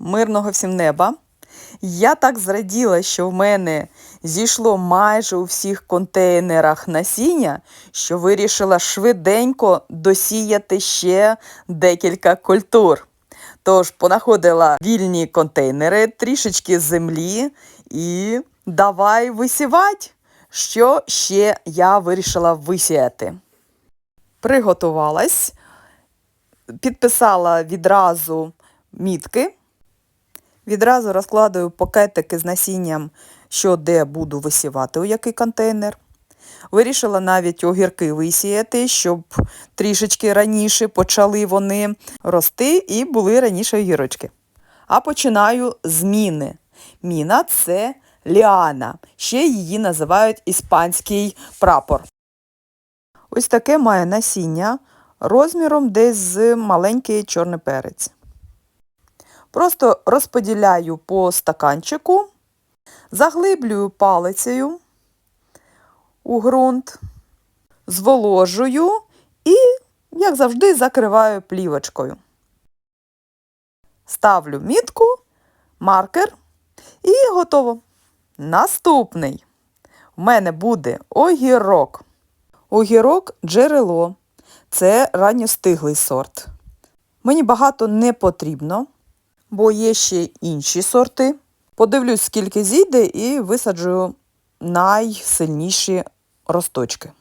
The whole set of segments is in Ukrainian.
мирного всім неба. Я так зраділа, що в мене зійшло майже у всіх контейнерах насіння, що вирішила швиденько досіяти ще декілька культур. Тож понаходила вільні контейнери, трішечки землі і давай висівати. Що ще я вирішила висіяти? Приготувалась, підписала відразу мітки. Відразу розкладаю пакетики з насінням, що де буду висівати, у який контейнер. Вирішила навіть огірки висіяти, щоб трішечки раніше почали вони рости і були раніше огірочки. А починаю з міни. Міна це ліана, ще її називають іспанський прапор. Ось таке має насіння розміром десь з маленький чорний перець. Просто розподіляю по стаканчику, заглиблюю палицею у ґрунт, зволожую і, як завжди, закриваю плівочкою. Ставлю мітку, маркер і готово. Наступний. У мене буде огірок. Огірок джерело. Це ранньостиглий сорт. Мені багато не потрібно, бо є ще інші сорти. Подивлюсь, скільки зійде, і висаджую найсильніші росточки.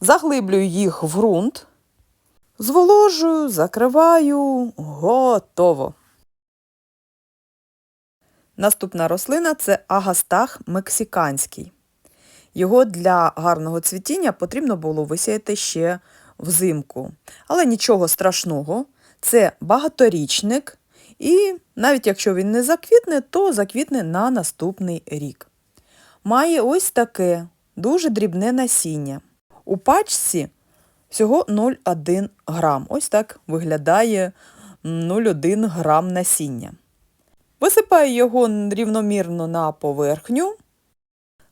Заглиблюю їх в ґрунт, зволожую, закриваю, готово. Наступна рослина це агастах мексиканський. Його для гарного цвітіння потрібно було висіяти ще взимку. Але нічого страшного, це багаторічник, і навіть якщо він не заквітне, то заквітне на наступний рік. Має ось таке дуже дрібне насіння. У пачці всього 0,1 грам. Ось так виглядає 0,1 грам насіння. Висипаю його рівномірно на поверхню.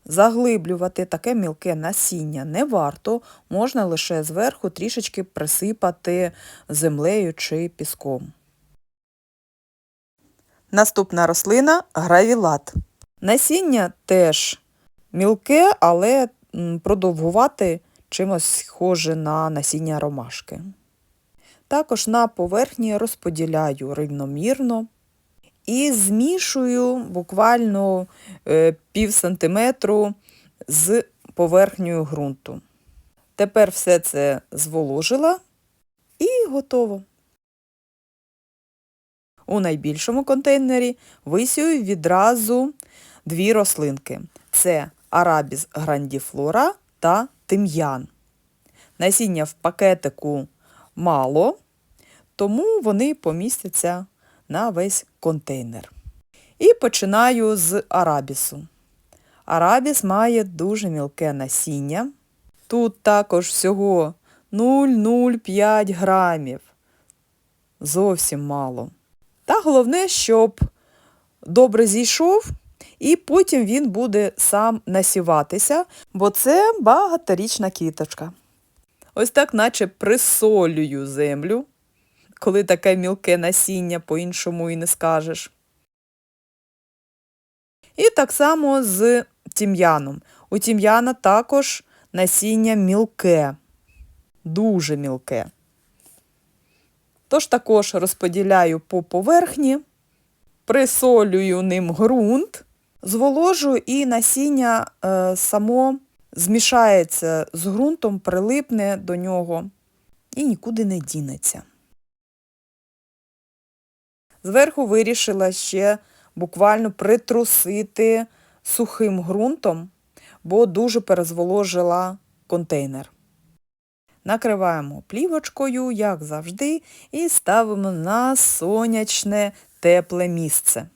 Заглиблювати таке мілке насіння не варто, можна лише зверху трішечки присипати землею чи піском. Наступна рослина гравілат. Насіння теж мілке, але продовгувати чимось схоже на насіння ромашки. Також на поверхні розподіляю рівномірно і змішую буквально е, пів сантиметру з поверхнею ґрунту. Тепер все це зволожила і готово. У найбільшому контейнері висію відразу дві рослинки. Це арабіс грандіфлора та тим'ян. Насіння в пакетику мало, тому вони помістяться на весь контейнер. І починаю з арабісу. Арабіс має дуже мілке насіння. Тут також всього 0,05 грамів. Зовсім мало. Головне, щоб добре зійшов, і потім він буде сам насіватися, бо це багаторічна квіточка. Ось так, наче присолюю землю, коли таке мілке насіння по-іншому і не скажеш. І так само з тім'яном. У тім'яна також насіння мілке, дуже мілке. Тож також розподіляю по поверхні, присолюю ним ґрунт, зволожую і насіння е, само змішається з ґрунтом, прилипне до нього і нікуди не дінеться. Зверху вирішила ще буквально притрусити сухим ґрунтом, бо дуже перезволожила контейнер. Накриваємо плівочкою, як завжди, і ставимо на сонячне тепле місце.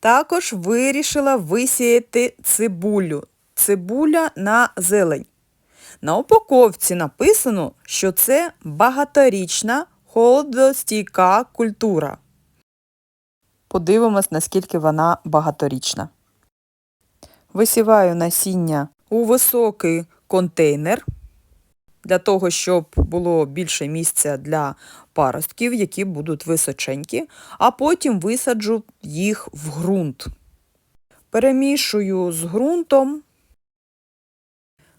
Також вирішила висіяти цибулю. Цибуля на зелень. На упаковці написано, що це багаторічна холодостійка культура. Подивимось, наскільки вона багаторічна. Висіваю насіння у високий контейнер. Для того, щоб було більше місця для паростків, які будуть височенькі, а потім висаджу їх в ґрунт. Перемішую з ґрунтом.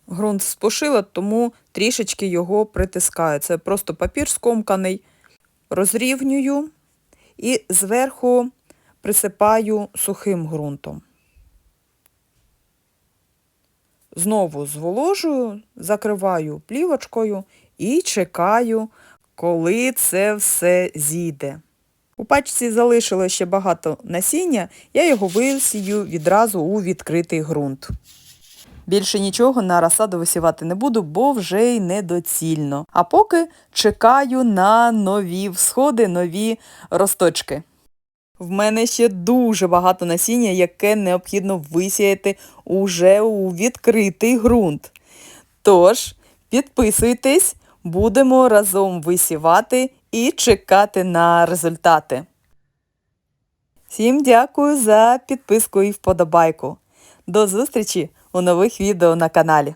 Ґрунт спошила, тому трішечки його притискаю. Це просто папір скомканий. Розрівнюю і зверху присипаю сухим ґрунтом. Знову зволожую, закриваю плівочкою і чекаю, коли це все зійде. У пачці залишилося ще багато насіння, я його висію відразу у відкритий ґрунт. Більше нічого на розсаду висівати не буду, бо вже й недоцільно. А поки чекаю на нові всходи, нові росточки. В мене ще дуже багато насіння, яке необхідно висіяти уже у відкритий ґрунт. Тож, підписуйтесь, будемо разом висівати і чекати на результати. Всім дякую за підписку і вподобайку. До зустрічі у нових відео на каналі.